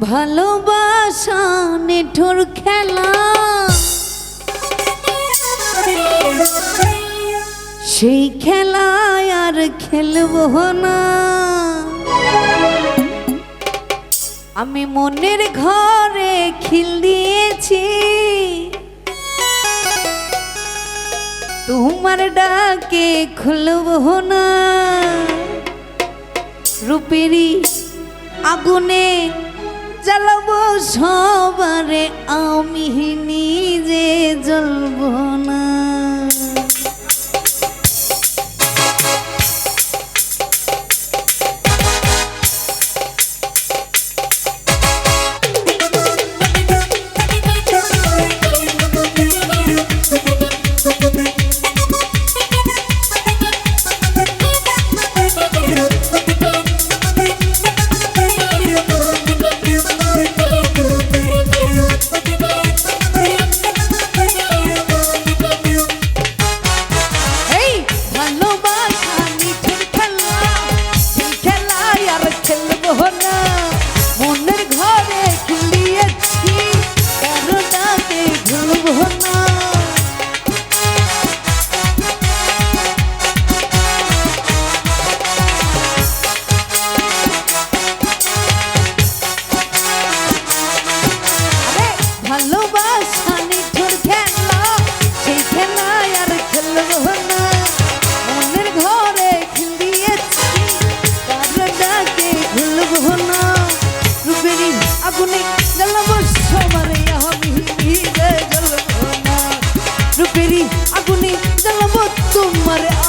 ভালোবাসা, নেঠোর খেলা। সেই খেলায় আর খেলব না। আমি মনের ঘরে খিল দিয়েছি। তোমার ডাকে খুলব না। রূপেরই আগুনে জ্বালাব সবারে আমি নিজে জ্বলব না।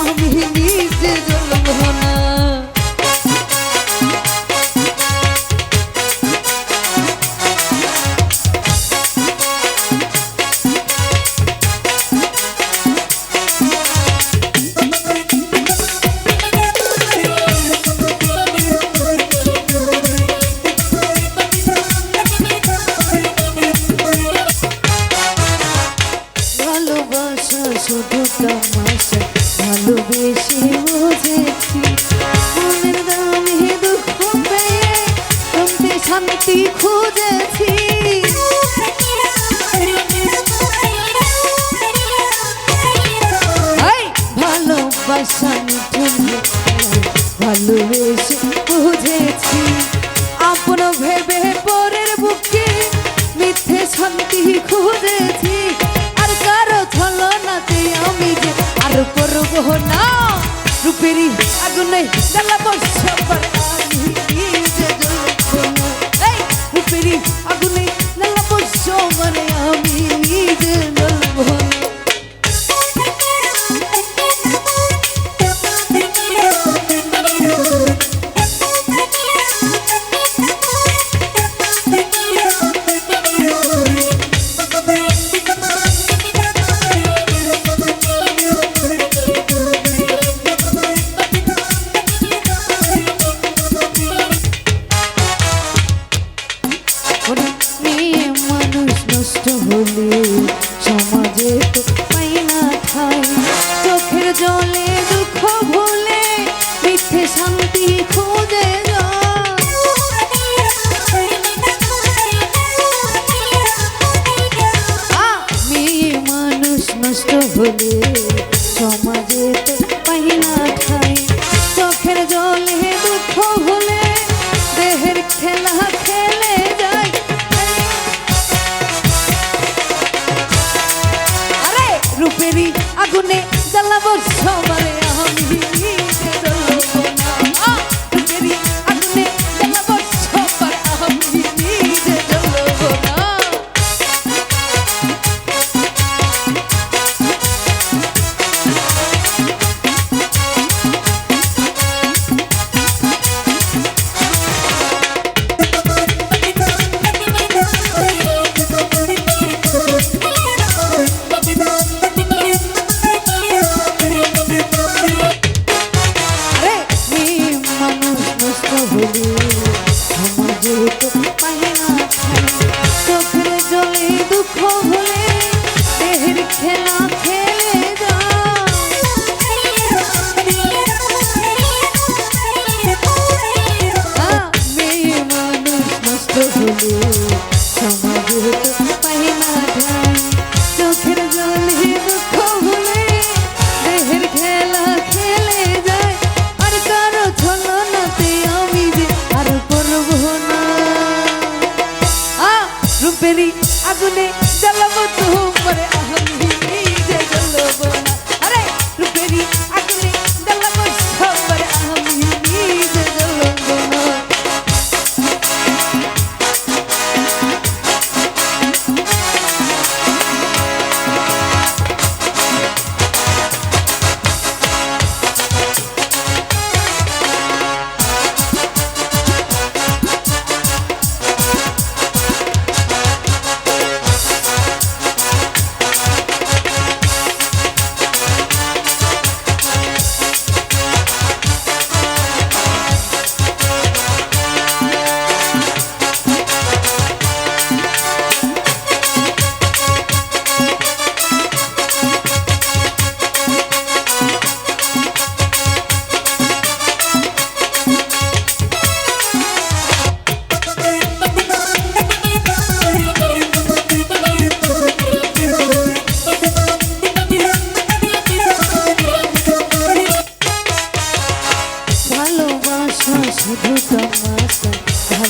আমি নিজে জন্ম খুঁজেছি। আর কারও ছলনাতে আমি যে আর করব না। রূপেরই আগুনে জ্বালাবো সবার শান্তি খো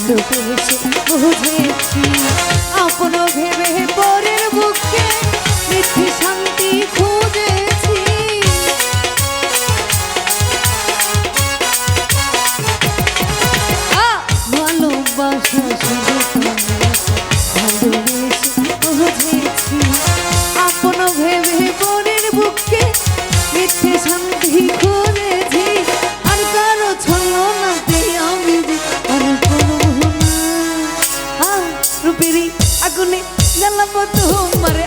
ভালোবেসে বুঝেছি তোমার